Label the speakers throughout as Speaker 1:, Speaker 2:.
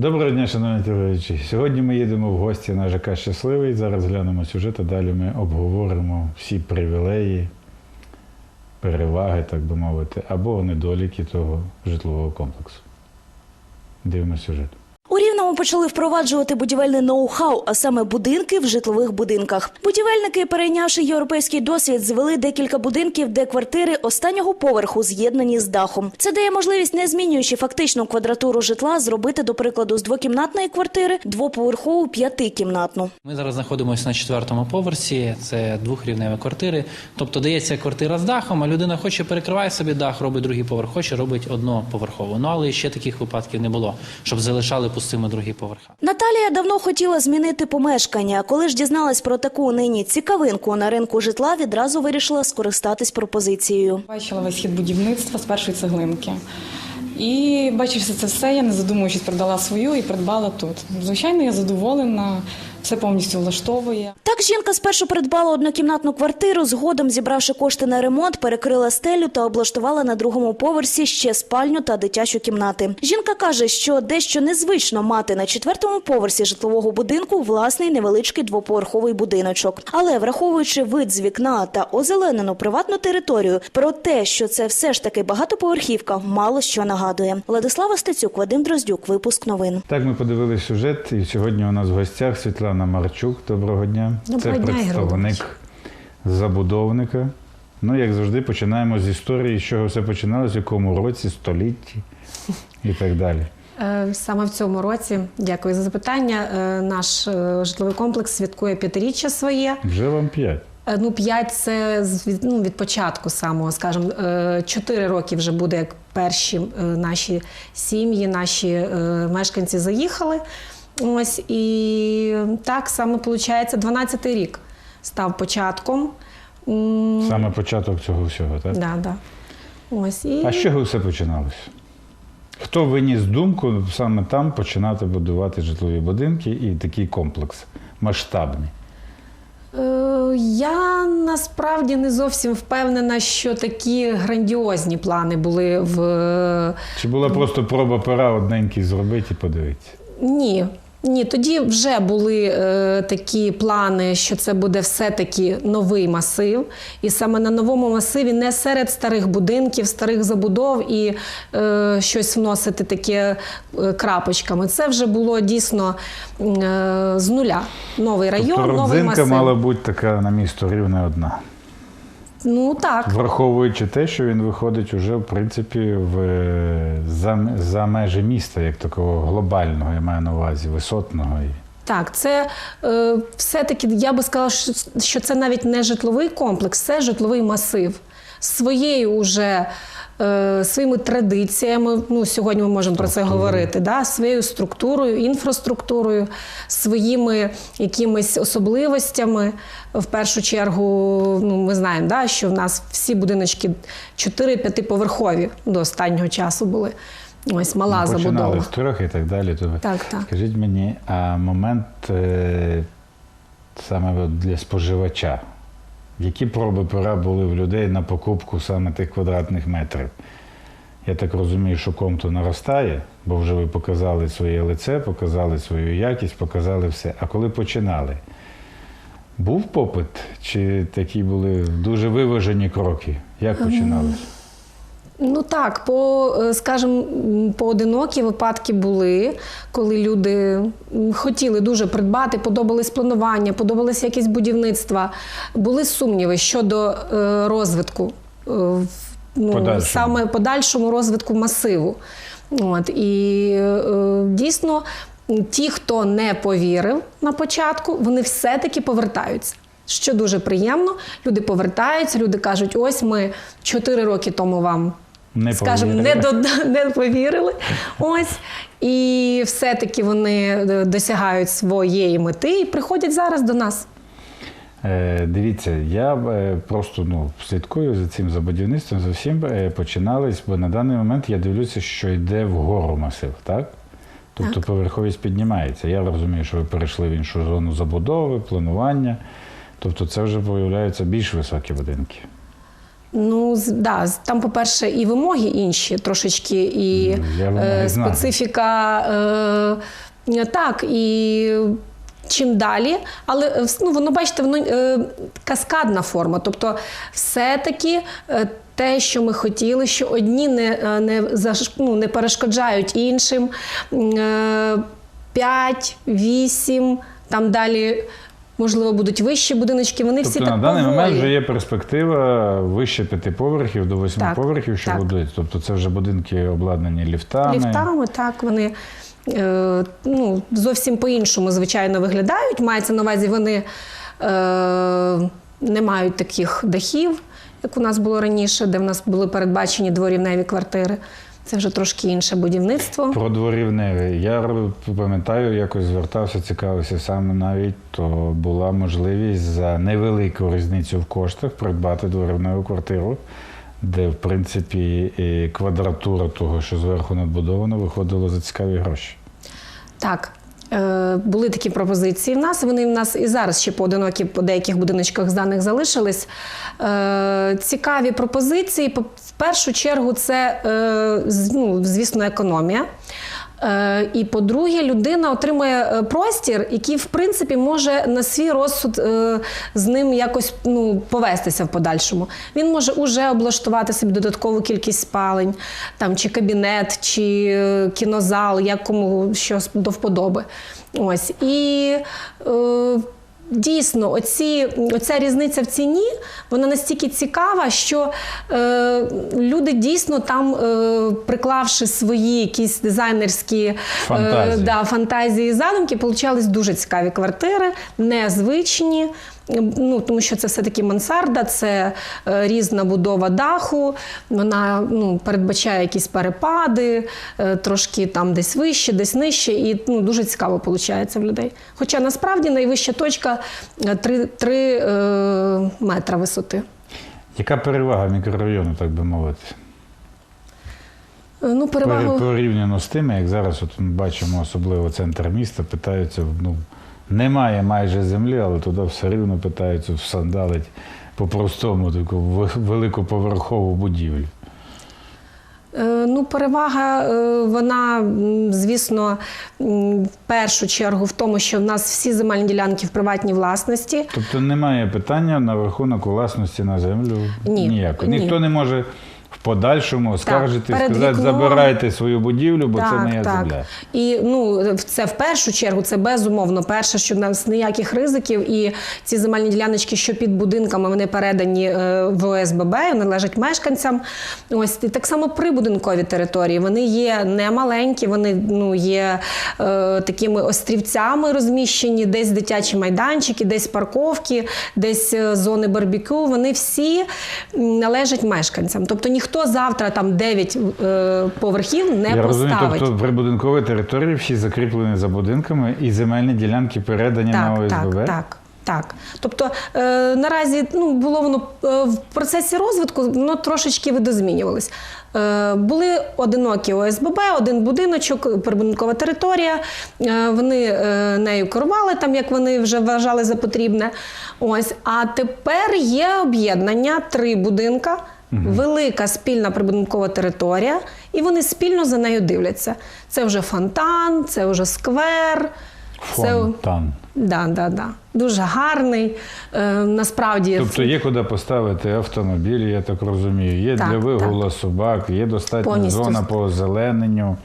Speaker 1: Доброго дня, шановні телеглядачі. Сьогодні ми їдемо в гості на ЖК Щасливий. Зараз глянемо сюжет, а далі ми обговоримо всі привілеї, переваги, так би мовити, або недоліки того житлового комплексу. Дивимося сюжет.
Speaker 2: У почали впроваджувати будівельне ноу-хау, а саме будинки в житлових будинках. Будівельники, перейнявши європейський досвід, звели декілька будинків, де квартири останнього поверху з'єднані з дахом. Це дає можливість, не змінюючи фактичну квадратуру житла, зробити, до прикладу, з двокімнатної квартири двоповерхову п'ятикімнатну.
Speaker 3: Ми зараз знаходимося на четвертому поверсі, це двохрівневі квартири. Тобто дається квартира з дахом, а людина хоче перекриває собі дах, робить другий поверх, хоче робить одноповерхову. Ну але ще таких випадків не було, щоб залишали пустими другі поверха.
Speaker 2: Наталія давно хотіла змінити помешкання. Коли ж дізналась про таку нині цікавинку на ринку житла, відразу вирішила скористатись пропозицією.
Speaker 4: Бачила весь хід будівництва з першої цеглинки. І бачивши це все, я не задумуючись, продала свою і придбала тут. Звичайно, я задоволена, все повністю влаштовує.
Speaker 2: Так жінка спершу придбала однокімнатну квартиру, згодом, зібравши кошти на ремонт, перекрила стелю та облаштувала на другому поверсі ще спальню та дитячу кімнати. Жінка каже, що дещо незвично мати на четвертому поверсі житлового будинку власний невеличкий двоповерховий будиночок. Але враховуючи вид з вікна та озеленену приватну територію, про те, що це все ж таки багатоповерхівка, мало що нагадує. Владислава Стецюк, Вадим Дроздюк, випуск новин.
Speaker 1: Так, ми подивилися сюжет, і сьогодні у нас в гостях Світлана Марчук. Доброго дня.
Speaker 5: Доброго
Speaker 1: Це
Speaker 5: дня,
Speaker 1: представник забудовника. Ну, як завжди, починаємо з історії, з чого все починалося, в якому році, столітті і так далі.
Speaker 5: Е, Саме в цьому році, дякую за запитання. е, Наш е, житловий комплекс святкує п'ятиріччя своє.
Speaker 1: Вже вам п'ять.
Speaker 5: Ну, п'ять це від, ну, від початку самого, скажімо, чотири роки вже буде, як перші наші сім'ї, наші мешканці заїхали. Ось і так саме виходить, 12-й рік став початком.
Speaker 1: Саме початок цього всього, так?
Speaker 5: Да, да. Ось і
Speaker 1: А з чого все починалося? Хто виніс думку саме там починати будувати житлові будинки і такий комплекс масштабний?
Speaker 5: Е, Я насправді не зовсім впевнена, що такі грандіозні плани були в
Speaker 1: Чи була просто проба пера одненький зробити і подивитися?
Speaker 5: ні. Ні, тоді вже були е, такі плани, що це буде все-таки новий масив, і саме на новому масиві не серед старих будинків, старих забудов і е, щось вносити таке е, крапочками. Це вже було дійсно е, з нуля. Новий район,
Speaker 1: тобто
Speaker 5: новий
Speaker 1: родзинка
Speaker 5: масив.
Speaker 1: мала бути така на місто рівне одна.
Speaker 5: Ну так.
Speaker 1: Враховуючи те, що він виходить уже, в принципі, в, за, за межі міста, як такого глобального, я маю на увазі, висотного.
Speaker 5: Так, це е, все-таки я би сказала, що, що це навіть не житловий комплекс, це житловий масив. Своєю уже е, своїми традиціями, ну сьогодні ми можемо про це говорити, да, своєю структурою, інфраструктурою, своїми якимись особливостями. В першу чергу, ну ми знаємо, да, що в нас всі будиночки 4-5 поверхові до останнього часу були. Ось мала
Speaker 1: Починали
Speaker 5: забудова.
Speaker 1: з трьох і так далі.
Speaker 5: Так, так.
Speaker 1: Скажіть мені, а момент е, саме для споживача, які проби пера були в людей на покупку саме тих квадратних метрів? Я так розумію, що комто наростає, бо вже ви показали своє лице, показали свою якість, показали все. А коли починали, був попит? Чи такі були дуже виважені кроки? Як починалося?
Speaker 5: Ну так, по е, скажімо, поодинокі випадки були, коли люди хотіли дуже придбати, подобались планування, подобалися якісь будівництва. Були сумніви щодо е, розвитку, е, ну,
Speaker 1: Подальшому.
Speaker 5: саме подальшому розвитку масиву. От, і дійсно, ті, хто не повірив на початку, вони все-таки повертаються. Що дуже приємно, люди повертаються, люди кажуть: ось ми 4 роки тому вам
Speaker 1: Не
Speaker 5: скажімо, не, до, не повірили. Ось. І все-таки вони е, досягають своєї мети і приходять зараз до нас.
Speaker 1: Е, Дивіться, я е, просто ну, слідкую за цим за будівництвом, за всім е, починались, бо на даний момент я дивлюся, що йде вгору масив, так? Тобто поверховість піднімається. Я розумію, що ви перейшли в іншу зону забудови, планування. Тобто це вже появляються більш високі будинки.
Speaker 5: Ну, да, там, по-перше, і вимоги інші трошечки, і
Speaker 1: Ну,
Speaker 5: е, специфіка. Е, так, і чим далі, але е, ну, воно, бачите, воно е, каскадна форма. Тобто, все-таки. Е, те, що ми хотіли, що одні не, е, не, заш- ну, не перешкоджають іншим. Е, 5, 8, там далі, можливо, будуть вищі будиночки. Вони всі
Speaker 1: Тобто
Speaker 5: так
Speaker 1: на даний момент вже є перспектива вище п'яти поверхів до восьми
Speaker 5: Так,
Speaker 1: поверхів, що
Speaker 5: так.
Speaker 1: будують. Тобто це вже будинки обладнані ліфтами.
Speaker 5: Ліфтами, так, вони е, ну, зовсім по-іншому, звичайно, виглядають. Мається на увазі, вони е, не мають таких дахів, як у нас було раніше, де в нас були передбачені дворівневі квартири. Це вже трошки інше будівництво.
Speaker 1: Про дворівневі. Я пам'ятаю, якось звертався, цікавився саме навіть, то була можливість за невелику різницю в коштах придбати дворівневу квартиру, де, в принципі, і квадратура того, що зверху надбудовано, виходило за цікаві гроші.
Speaker 5: Так. е, Були такі пропозиції в нас. Вони в нас і зараз ще поодинокі по деяких будиночках зданих залишились. Е, Цікаві пропозиції. Першу чергу, це, е, ну, звісно, економія. Е, І по-друге, людина отримує е, простір, який, в принципі, може на свій розсуд з ним якось ну, повестися в подальшому. Він може уже облаштувати собі додаткову кількість спалень, там, чи кабінет, чи кінозал, як кому що до вподоби. Ось. І е, Дійсно, оці, оця різниця в ціні вона настільки цікава, що е, люди дійсно там, е, приклавши свої якісь дизайнерські
Speaker 1: Фантазії.
Speaker 5: Е, да, фантазії і задумки, получались дуже цікаві квартири, незвичні. Ну, тому що це все-таки мансарда, це е, різна будова даху, вона ну, передбачає якісь перепади, е, трошки там десь вище, десь нижче, і ну, дуже цікаво виходить в людей. Хоча насправді найвища точка 3, 3 е, метра висоти.
Speaker 1: Яка перевага мікрорайону, так би мовити?
Speaker 5: Е, Ну, перевагу...
Speaker 1: Порівняно з тими, як зараз от ми бачимо, особливо центр міста, питаються, ну, немає майже землі, але туди все рівно питаються всандалить по-простому таку великоповерхову будівлю.
Speaker 5: Е, Ну, перевага, е, вона, звісно, в першу чергу в тому, що в нас всі земельні ділянки в приватній власності.
Speaker 1: Тобто немає питання на рахунок власності на землю
Speaker 5: Ні,
Speaker 1: ніякого.
Speaker 5: ні.
Speaker 1: Ніхто не може подальшому скаржити,
Speaker 5: перед
Speaker 1: сказати,
Speaker 5: вікном.
Speaker 1: забирайте свою будівлю, бо це моя
Speaker 5: так.
Speaker 1: земля.
Speaker 5: І ну, це в першу чергу, це безумовно перше, що в нас ніяких ризиків, і ці земельні діляночки, що під будинками, вони передані е, в ОСББ, вони належать мешканцям. Ось і так само прибудинкові території. Вони є не маленькі, вони ну, є е, такими острівцями розміщені, десь дитячі майданчики, десь парковки, десь е, зони барбекю. Вони всі належать мешканцям. Тобто ніхто завтра там 9 е, поверхів не
Speaker 1: Я розумію,
Speaker 5: поставить.
Speaker 1: тобто прибудинкові території всі закріплені за будинками і земельні ділянки передані на ОСББ.
Speaker 5: так, так. Так, тобто е, наразі ну, було воно е, в процесі розвитку, воно трошечки видозмінювалось. Е, були одинокі ОСББ, один будиночок, прибудинкова територія. Е, вони е, нею керували там, як вони вже вважали за потрібне. Ось, а тепер є об'єднання, три будинка, велика спільна прибудинкова територія, і вони спільно за нею дивляться. Це вже фонтан, це вже сквер. Це, Да, да, да. Дуже гарний. Е, насправді,
Speaker 1: Тобто є куди поставити автомобілі, я так розумію. Є
Speaker 5: Так,
Speaker 1: для вигула собак, є достатня
Speaker 5: Повністю.
Speaker 1: зона по озелененню,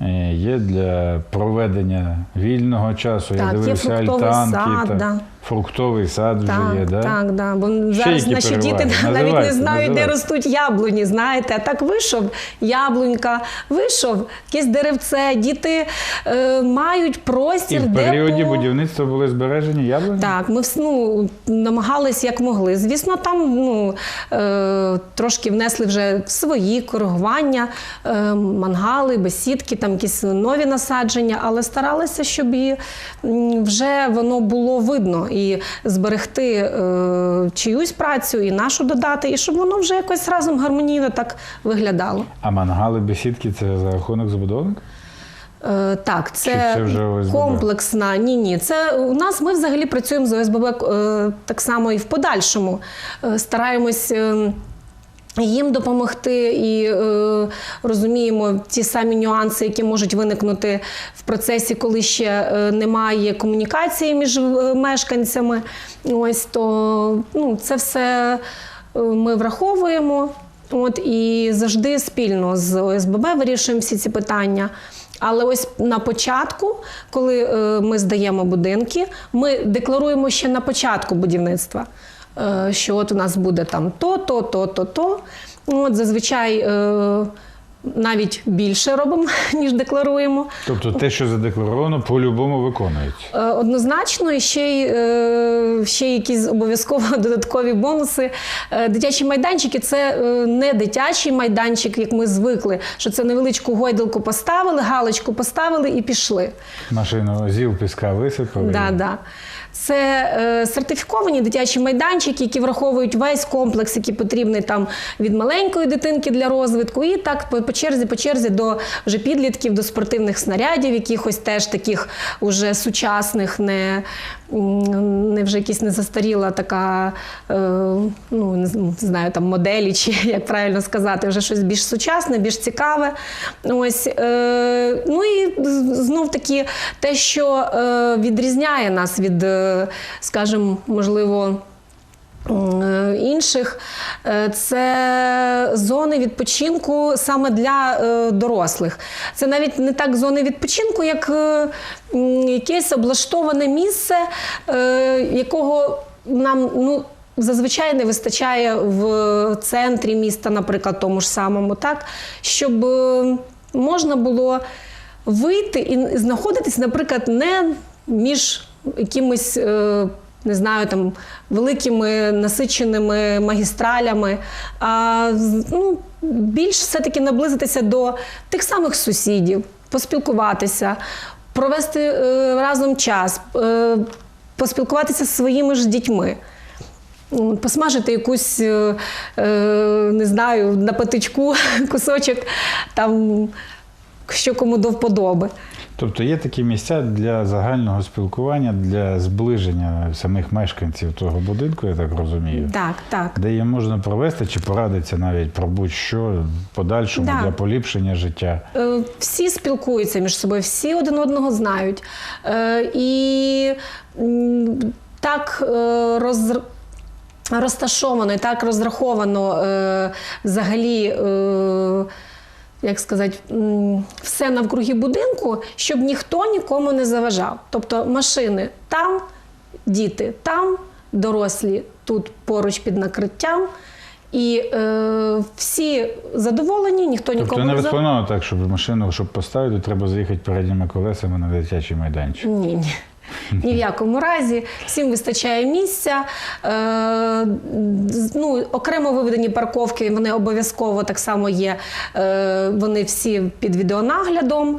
Speaker 1: е, є для проведення вільного часу.
Speaker 5: Так,
Speaker 1: я
Speaker 5: є
Speaker 1: дивився
Speaker 5: фруктовий
Speaker 1: альтанки,
Speaker 5: сад,
Speaker 1: та,
Speaker 5: да.
Speaker 1: Фруктовий сад вже
Speaker 5: так,
Speaker 1: є, да?
Speaker 5: так, да. Бо зараз
Speaker 1: які
Speaker 5: наші діти навіть не
Speaker 1: Називайте,
Speaker 5: знають, де ростуть яблуні. Знаєте, а так вийшов яблунька, вийшов якесь деревце. Діти е, мають
Speaker 1: І
Speaker 5: простір,
Speaker 1: в
Speaker 5: де
Speaker 1: періоді
Speaker 5: по...
Speaker 1: будівництва були збережені яблуні?
Speaker 5: Так, ми ну, намагались як могли. Звісно, там ну, е, трошки внесли вже свої коригування, е, мангали, бесідки, там якісь нові насадження, але старалися, щоб і вже воно було видно і зберегти е, чиюсь працю, і нашу додати, і щоб воно вже якось разом гармонійно так виглядало.
Speaker 1: А мангали, бесідки це за рахунок забудовника?
Speaker 5: Е, Так, це,
Speaker 1: це вже
Speaker 5: комплексна. Ні, ні. Це у нас ми взагалі працюємо з ОСББ е, так само і в подальшому. Е, Стараємось. е, їм допомогти і е, розуміємо ті самі нюанси, які можуть виникнути в процесі, коли ще е, немає комунікації між е, мешканцями. Ось то ну, це все е, ми враховуємо. От і завжди спільно з ОСББ вирішуємо всі ці питання. Але ось на початку, коли е, ми здаємо будинки, ми декларуємо ще на початку будівництва, що от у нас буде там то, то, то, то, то. От зазвичай е, навіть більше робимо, ніж декларуємо.
Speaker 1: Тобто те, що задекларовано, по-любому виконується.
Speaker 5: Е, Однозначно, і ще й е, ще якісь обов'язково додаткові бонуси. Е, Дитячі майданчики це е, не дитячий майданчик, як ми звикли, що це невеличку гойдалку поставили, галочку поставили і пішли.
Speaker 1: Машину зіл піска висипали.
Speaker 5: Да, да. Це е, сертифіковані дитячі майданчики, які враховують весь комплекс, який потрібний там від маленької дитинки для розвитку, і так по, черзі, по черзі до вже підлітків, до спортивних снарядів, якихось теж таких уже сучасних, не, не вже якісь не застаріла така, е, ну не знаю, там моделі, чи як правильно сказати, вже щось більш сучасне, більш цікаве. Ось, е, ну і знов таки те, що відрізняє нас від, скажімо, можливо. е, Інших е, це зони відпочинку саме для е, дорослих. Це навіть не так зони відпочинку, як е, якесь облаштоване місце, е, якого нам ну, зазвичай не вистачає в центрі міста, наприклад, тому ж самому, так, щоб е, можна було вийти і знаходитись, наприклад, не між якимись. е, Не знаю, там великими насиченими магістралями, а ну, більш все-таки наблизитися до тих самих сусідів, поспілкуватися, провести е, разом час, е, поспілкуватися зі своїми ж дітьми. Посмажити якусь, не знаю, на патичку кусочок, там, що кому до вподоби.
Speaker 1: Тобто є такі місця для загального спілкування, для зближення самих мешканців того будинку, я так розумію.
Speaker 5: Так, так.
Speaker 1: Де їм можна провести чи порадитися навіть про будь-що подальшому
Speaker 5: Да.
Speaker 1: для поліпшення життя.
Speaker 5: Е, Всі спілкуються між собою, всі один одного знають. Е, І так е, роз... розташовано і так розраховано взагалі. Як сказати, все навкруги будинку, щоб ніхто нікому не заважав. Тобто машини там, діти там, дорослі тут поруч під накриттям. І е, всі задоволені, ніхто нікому
Speaker 1: Тобто не
Speaker 5: не
Speaker 1: розплановано так, щоб машину, щоб поставити, треба заїхати передніми колесами на дитячий майданчик.
Speaker 5: Ні, ні. Ні в якому разі. Всім вистачає місця. Е, ну, окремо виведені парковки, вони обов'язково так само є. Е, вони всі під відеонаглядом.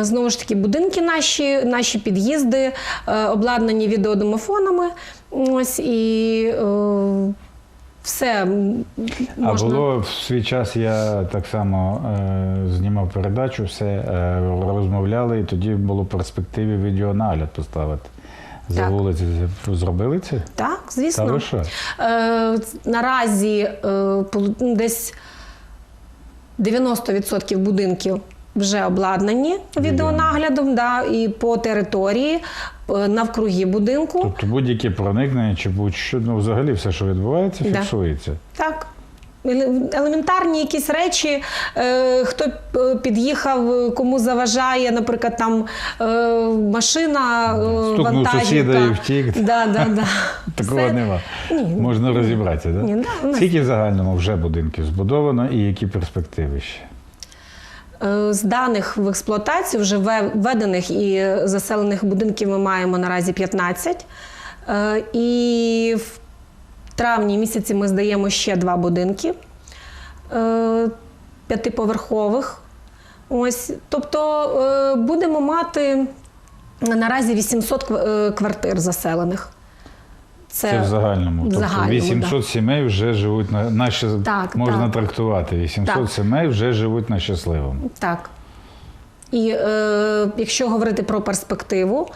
Speaker 5: Знову ж таки, будинки наші, наші під'їзди е, обладнані відеодомофонами. Ось і е, все м,
Speaker 1: А було в свій час, я так само е, знімав передачу, все е, розмовляли, і тоді було в перспективі відеонагляд поставити. За
Speaker 5: Так.
Speaker 1: вулиці зробили це?
Speaker 5: Так,
Speaker 1: Та
Speaker 5: звісно.
Speaker 1: ви що?
Speaker 5: Е, наразі е, ну, десь 90% будинків вже обладнані відеонаглядом, да, і по території, е, навкруги будинку.
Speaker 1: Тобто будь-яке проникнення чи будь-що, ну взагалі все, що відбувається,
Speaker 5: Да.
Speaker 1: фіксується.
Speaker 5: Так. Елементарні якісь речі, е, хто е, під'їхав, кому заважає, наприклад, там е, машина, е,
Speaker 1: Стукнув сусіда і втік.
Speaker 5: Да, да, да.
Speaker 1: Такого
Speaker 5: Все.
Speaker 1: нема.
Speaker 5: Ні.
Speaker 1: Можна розібратися, так?
Speaker 5: Ні, да, у нас-
Speaker 1: Скільки в загальному вже будинків збудовано і які перспективи ще?
Speaker 5: Е, З даних в експлуатацію вже введених і заселених будинків ми маємо наразі 15. Е, І в травні місяці ми здаємо ще два будинки е, п'ятиповерхових. Ось, тобто будемо мати наразі 800 е, квартир заселених.
Speaker 1: Це, в загальному.
Speaker 5: в
Speaker 1: Тобто
Speaker 5: загальному,
Speaker 1: 800 сімей вже живуть на, на щас-
Speaker 5: Так,
Speaker 1: можна
Speaker 5: так.
Speaker 1: трактувати. 800
Speaker 5: Так.
Speaker 1: сімей вже живуть на щасливому.
Speaker 5: Так. І е, якщо говорити про перспективу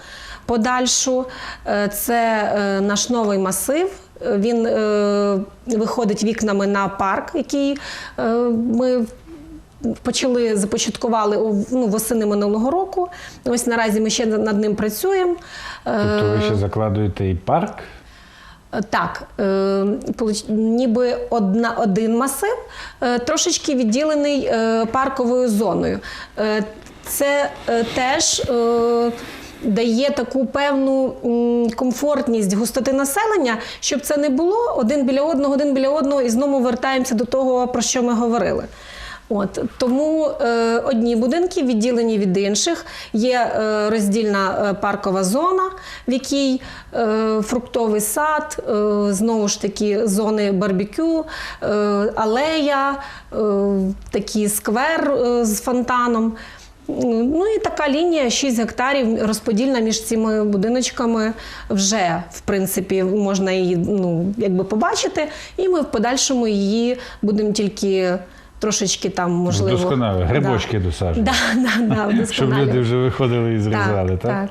Speaker 5: подальшу, е, це е, наш новий масив, Він е, виходить вікнами на парк, який е, ми почали започаткували у- ну, восени минулого року. Ось наразі ми ще над ним працюємо. Е,
Speaker 1: Тобто ви ще закладуєте і парк?
Speaker 5: Так, е, ніби одна, один масив, е, трошечки відділений е, парковою зоною. Це теж дає таку певну комфортність густоти населення, щоб це не було один біля одного, один біля одного, і знову вертаємося до того, про що ми говорили. От тому е, одні будинки відділені від інших. Є е, роздільна е, паркова зона, в якій е, фруктовий сад, е, знову ж таки зони барбекю, е, алея, е, такий сквер е, з фонтаном. Ну і така лінія 6 гектарів розподільна між цими будиночками вже в принципі можна її ну, якби побачити, і ми в подальшому її будемо тільки трошечки там можливо
Speaker 1: Вдосконали, грибочки досаджувати.
Speaker 5: Да, да, да,
Speaker 1: Щоб люди вже виходили і зрізали, так?
Speaker 5: так.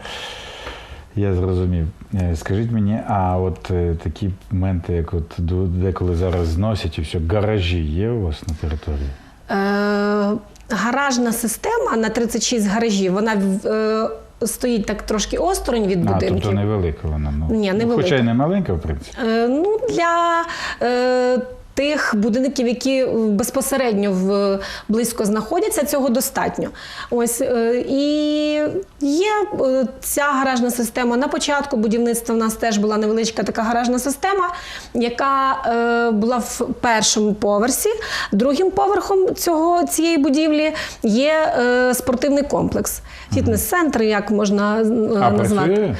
Speaker 1: Я зрозумів. Е, Скажіть мені, а от е, такі моменти, як от деколи зараз зносять і все, гаражі є у вас на території?
Speaker 5: Е, гаражна система на 36 гаражів, вона е, стоїть так трошки осторонь від
Speaker 1: А, тобто невелика вона. Ну,
Speaker 5: Ні,
Speaker 1: Ну,
Speaker 5: невелика.
Speaker 1: Хоча й не маленька, в принципі.
Speaker 5: Е, ну, для е, тих будинків, які безпосередньо в, близько знаходяться, цього достатньо. Ось, е, і є е, ця гаражна система. На початку будівництва в нас теж була невеличка така гаражна система, яка е, була в першому поверсі. Другим поверхом цього, цієї будівлі є е, спортивний комплекс, фітнес-центр, як можна е,
Speaker 1: А
Speaker 5: назвати.
Speaker 1: працює?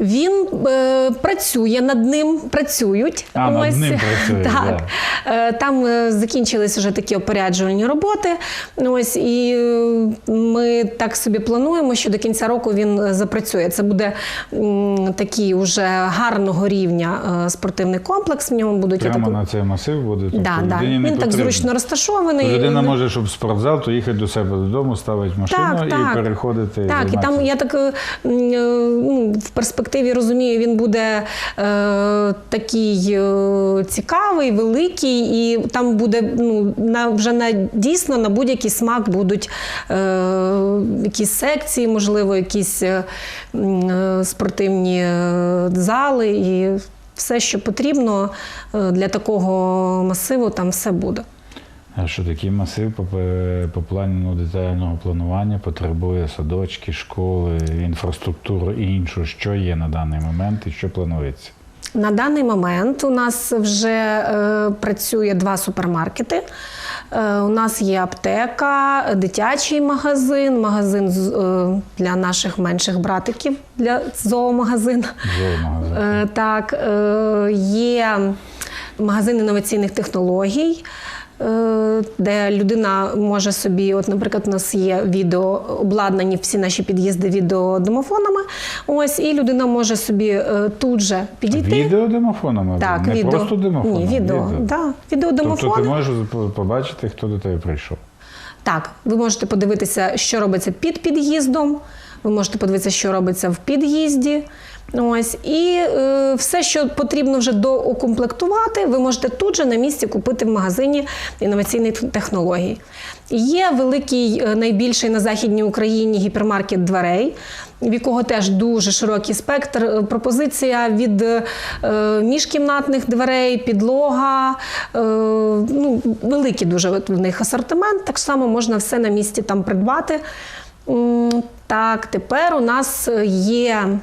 Speaker 5: Він е, працює над ним, працюють.
Speaker 1: А, над ним працює,
Speaker 5: Так. Е, там е, закінчились вже такі опоряджувальні роботи. Ось, і е, ми так собі плануємо, що до кінця року він запрацює. Це буде м, такий уже гарного рівня спортивний комплекс. В ньому будуть
Speaker 1: Прямо
Speaker 5: отаку-
Speaker 1: на цей масив буде. Тобто
Speaker 5: да, да. Він так зручно розташований.
Speaker 1: Людина може, щоб в спортзал, то їхати до себе додому, ставити машину і переходити.
Speaker 5: Так, і там я так ну, в перспективі розумію, він буде е, такий е, цікавий, великий, і там буде ну, на, вже на дійсно на будь-який смак будуть е, якісь секції, можливо, якісь е, е, спортивні е, зали і все, що потрібно е, для такого масиву, там все буде.
Speaker 1: Що такий масив по, по плану ну, детального планування потребує садочки, школи, інфраструктуру і іншу, що є на даний момент і що планується?
Speaker 5: На даний момент у нас вже е, працює два супермаркети. Е, у нас є аптека, дитячий магазин, магазин з- е, для наших менших братиків, для зоомагазин.
Speaker 1: Зоомагазин.
Speaker 5: Е, так, е, є магазин інноваційних технологій. Е, Де людина може собі, от, наприклад, у нас є відео обладнані всі наші під'їзди відеодомофонами. Ось, і людина може собі е, тут же підійти.
Speaker 1: Відеодомофонами?
Speaker 5: Так,
Speaker 1: не
Speaker 5: відео.
Speaker 1: просто домофоном?
Speaker 5: Ні, відео. Да,
Speaker 1: Тобто ти можеш побачити, хто до тебе прийшов.
Speaker 5: Так, ви можете подивитися, що робиться під під'їздом. Ви можете подивитися, що робиться в під'їзді. Ось і е, все, що потрібно вже доукомплектувати, ви можете тут же на місці купити в магазині інноваційних технологій. Є великий, е, найбільший на західній Україні гіпермаркет дверей, в якого теж дуже широкий спектр. Е, Пропозиція від е, міжкімнатних дверей, підлога, е, ну, великий дуже в них асортимент. Так само можна все на місці там придбати. Так, тепер у нас є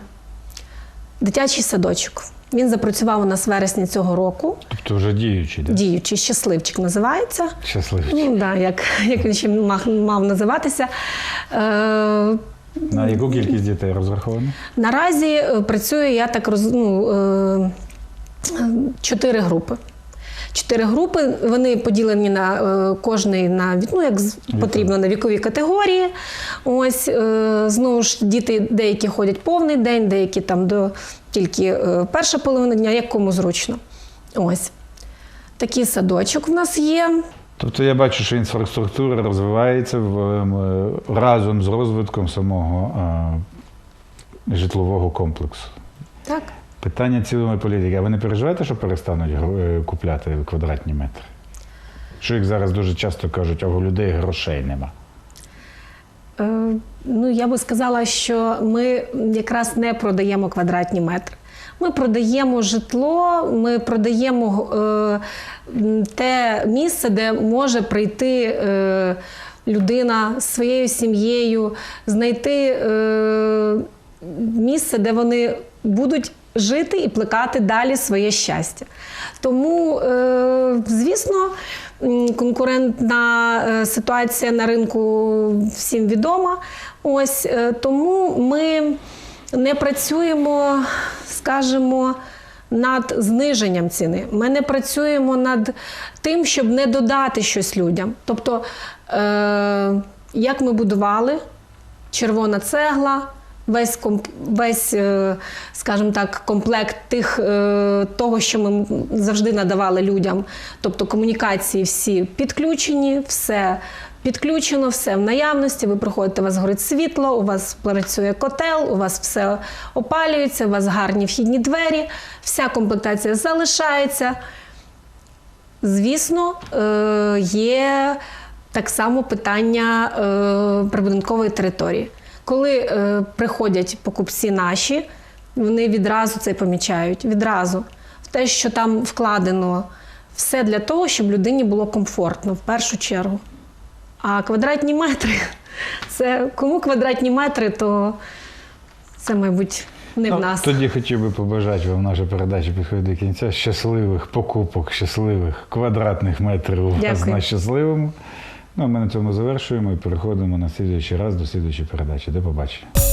Speaker 5: дитячий садочок. Він запрацював у нас в вересні цього року.
Speaker 1: Тобто вже діючий, да?
Speaker 5: Діючий щасливчик називається.
Speaker 1: Щасливий.
Speaker 5: Ну, да, як, як він ще мав, мав називатися. Е,
Speaker 1: На яку кількість дітей розраховано?
Speaker 5: Наразі е, працює, я так роз, ну, е, чотири групи. Чотири групи, вони поділені на е, кожний на ну, як потрібно на вікові категорії. Ось е, знову ж діти деякі ходять повний день, деякі там до тільки е, перша половина дня, як кому зручно. Ось. Такий садочок в нас є.
Speaker 1: Тобто я бачу, що інфраструктура розвивається в, ем, разом з розвитком самого житлового комплексу.
Speaker 5: Так.
Speaker 1: Питання цілої політики. А ви не переживаєте, що перестануть е, купляти квадратні метри? Що їх зараз дуже часто кажуть, а у людей грошей нема.
Speaker 5: Е, Ну, я би сказала, що ми якраз не продаємо квадратні метри. Ми продаємо житло, ми продаємо е, те місце, де може прийти е, людина з своєю сім'єю, знайти е, місце, де вони будуть жити і плекати далі своє щастя. Тому, е, звісно, конкурентна е, ситуація на ринку всім відома. Ось е, тому ми не працюємо, скажімо, над зниженням ціни. Ми не працюємо над тим, щоб не додати щось людям. Тобто, як ми будували, червона цегла, весь, весь е, скажімо так, комплект тих, е, того, що ми завжди надавали людям. Тобто комунікації всі підключені, все підключено, все в наявності. Ви приходите, у вас горить світло, у вас працює котел, у вас все опалюється, у вас гарні вхідні двері, вся комплектація залишається. Звісно, е, є так само питання прибудинкової території. Коли е, приходять покупці наші, вони відразу це помічають. Відразу в те, що там вкладено все для того, щоб людині було комфортно в першу чергу. А квадратні метри це кому квадратні метри, то це, мабуть, не в
Speaker 1: Ну,
Speaker 5: нас.
Speaker 1: Тоді хотів би побажати вам наша передача підходить до кінця. Щасливих покупок, щасливих квадратних метрів у вас на щасливому. Ну, а ми на цьому завершуємо і переходимо на слідуючий раз до слідуючої передачі. До побачення.